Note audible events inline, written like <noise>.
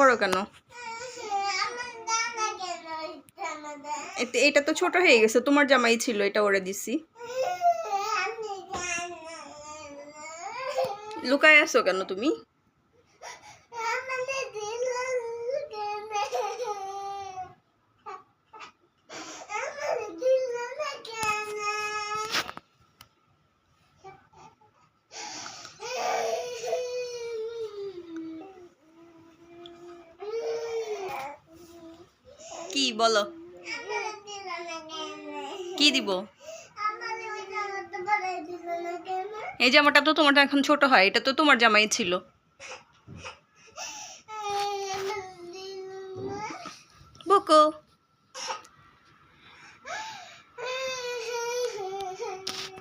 করো কেন? এটা তো ছোট হয়ে গেছে, তোমার জামাই ছিল, এটা ওরে দিছি। লুকায় আসো কেন তুমি? কি বলো? কি দিব? এই জামাটা তো তোমার এখন ছোট হয় এটা তো তোমার জামাই ছিল। <laughs> বকো।